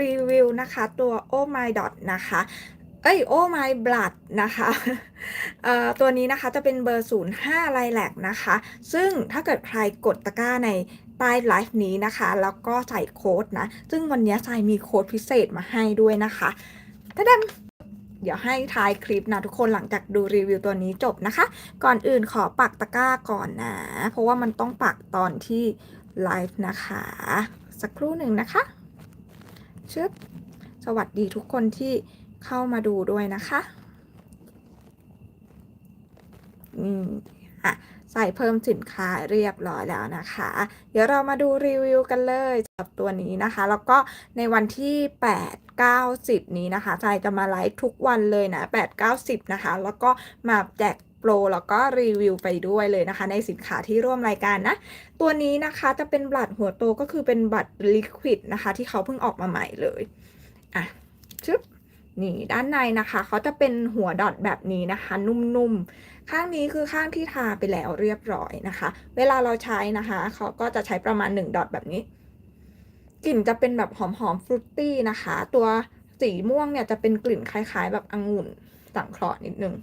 รีวิวนะคะตัว Oh My Dot นะคะเอ้ย Oh My Blood นะคะตัวนี้นะคะจะเป็นเบอร์ 05ไลแลกนะคะ ซึ่งถ้าเกิดใครกดตะกร้าในใต้ไลฟ์นี้นะคะ แล้วก็ใส่โค้ดนะ ซึ่งวันนี้ทรายมีโค้ดพิเศษมาให้ด้วยนะคะตะดันเดี๋ยวให้ท้ายคลิปนะทุกคนหลังจากดูรีวิวตัวนี้จบนะคะ ก่อนอื่นขอปักตะกร้าก่อนนะ เพราะว่ามันต้องปักตอนที่ไลฟ์นะคะ สักครู่หนึ่งนะคะ ชึบสวัสดีทุกคนที่เข้ามาดูด้วยนะคะอืมอะใส่เพิ่มสินค้าเรียบร้อยแล้วนะคะ เดี๋ยวเรามาดูรีวิวกันเลยสำหรับตัวนี้นะคะ แล้วก็ในวันที่ 8 9 10 นี้นะคะใจจะมาไลฟ์ทุกวันเลยนะ 8 9 10 นะคะ แล้วก็มาแจก ปรแล้วก็รีวิวไปด้วยเลยนะคะ ในสินค้าที่ร่วมรายการนะ ตัวนี้นะคะจะเป็นบัตรหัวโตก็คือเป็นบัตรลิควิดนะคะ ที่เขาเพิ่งออกมาใหม่เลยอะชึบนี่ด้านในนะคะเขาจะเป็นหัวดอทแบบนี้นะคะ นุ่มๆ ข้างนี้คือข้างที่ทาไปแล้วเรียบร้อยนะคะ เวลาเราใช้นะคะเขาก็จะใช้ประมาณ 1 ดอทแบบนี้ กลิ่นจะเป็นแบบหอมๆฟรุตตี้นะคะ ตัวสีม่วงเนี่ยจะเป็นกลิ่นคล้ายๆ แบบองุ่นสังเคราะห์นิดนึง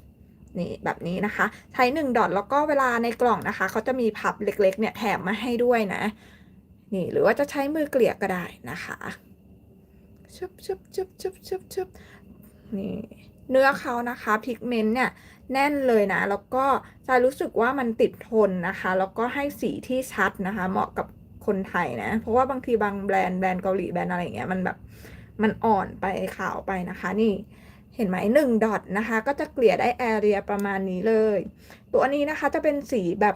นี่แบบนี้นะคะ ใช้หนึ่งดอทแล้วก็เวลาในกล่องนะคะเขาจะมีพับเล็กๆเนี่ยแถมมาให้ด้วยนะ นี่หรือว่าจะใช้มือเกลี่ยก็ได้นะคะชุบชุบชุบชุบชุบชุบนี่เนื้อเขานะคะพิกเมนต์เนี่ยแน่นเลยนะ แล้วก็จะรู้สึกว่ามันติดทนนะคะ แล้วก็ให้สีที่ชัดนะคะ เหมาะกับคนไทยนะ เพราะว่าบางทีบางแบรนด์แบรนด์เกาหลีแบรนด์อะไรอย่างเงี้ยมันแบบมันอ่อนไปขาวไปนะคะ นี่ เห็นไหมหนึ่งดอทนะคะ ก็จะเกลี่ยได้แอเรียประมาณนี้เลย ตัวนี้นะคะจะเป็นสีแบบ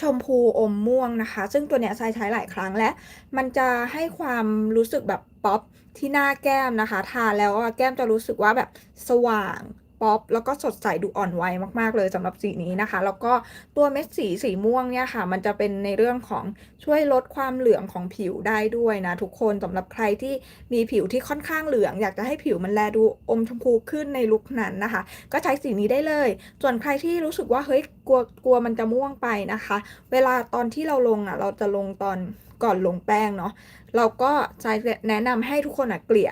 ชมพูอมม่วงนะคะ ซึ่งตัวเนี้ยทรายใช้หลายครั้งและ มันจะให้ความรู้สึกแบบป๊อปที่หน้าแก้มนะคะ ทาแล้วแก้มจะรู้สึกว่าแบบสว่าง ป๊อปแล้วก็สดใสดูอ่อนวัยมากๆเลยสำหรับสีนี้นะคะ แล้วก็ตัวเม็ดสีสีม่วงเนี่ยค่ะ มันจะเป็นในเรื่องของช่วยลดความเหลืองของผิวได้ด้วยนะทุกคนสำหรับใครที่มีผิวที่ค่อนข้างเหลือง อยากจะให้ผิวมันแลดูอมชมพูขึ้นในลุคนั้นนะคะ ก็ใช้สีนี้ได้เลย ส่วนใครที่รู้สึกว่าเฮ้ยกลัวกลัวมันจะม่วงไปนะคะ เวลาตอนที่เราลงอะเราจะลงตอนก่อนลงแป้งเนาะเราก็จะแนะนำให้ทุกคนอะเกลี่ย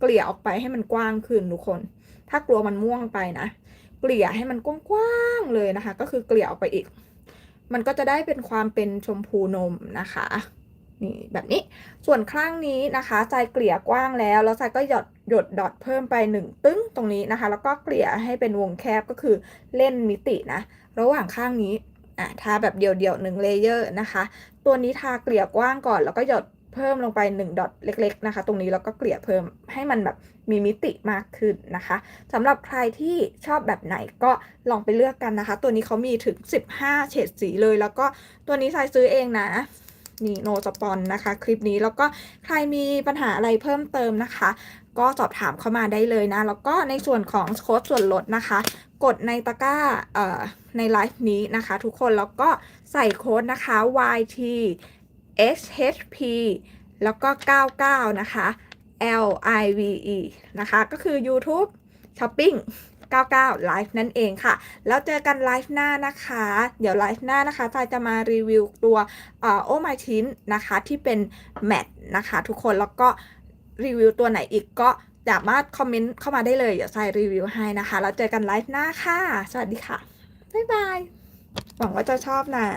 เกลี่ยออกไปให้มันกว้างขึ้นทุกคน ถ้ากลัวมันม่วงไปนะ เกลี่ยให้มันกว้างๆเลยนะคะ ก็คือเกลี่ยออกไปอีก มันก็จะได้เป็นความเป็นชมพูนมนะคะนี่แบบนี้ส่วนข้างนี้นะคะใจเกลี่ยกว้างแล้ว แล้วใจก็หยดหยดดอทเพิ่มไปหนึ่งตึ้งตรงนี้นะคะ แล้วก็เกลี่ยให้เป็นวงแคบก็คือเล่นมิตินะ ระหว่างข้างนี้อะทาแบบเดี่ยวๆหนึ่งเลเยอร์นะคะ ตัวนี้ทาเกลี่ยกว้างก่อน แล้วก็หยด พิ่มลงไป 1 ดอทเล็ก ๆ นะคะ ตรงนี้แล้วก็เกลี่ยเพิ่มให้มันแบบมีมิติมากขึ้นนะคะสำหรับใครที่ชอบแบบไหนก็ลองไปเลือกกันนะคะ ตัวนี้เขามีถึง 15 เฉดสีเลย แล้วก็ตัวนี้ทรายซื้อเองนะนี่โนสปอนนะคะ คลิปนี้แล้วก็ใครมีปัญหาอะไรเพิ่มเติมนะคะ ก็สอบถามเข้ามาได้เลยนะ แล้วก็ในส่วนของโค้ดส่วนลดนะคะ กดในตะกร้าในไลฟ์นี้นะคะ ทุกคนแล้วก็ใส่โค้ดนะคะ YT SHP แล้วก็ 99 นะคะ L I V E นะคะ ก็คือ YouTube Shopping 99 ไลฟ์นั่นเองค่ะ แล้วเจอกันไลฟ์หน้านะคะ เดี๋ยวไลฟ์หน้านะคะจายจะมารีวิวตัวโอมาชินนะคะที่เป็นแมทนะคะทุกคนแล้วก็รีวิวตัวไหนอีกก็สามารถคอมเมนต์เข้ามาได้เลย เดี๋ยวทรายรีวิวให้นะคะ แล้วเจอกันไลฟ์หน้าค่ะ สวัสดีค่ะ บ๊ายบาย หวังว่าจะชอบนะ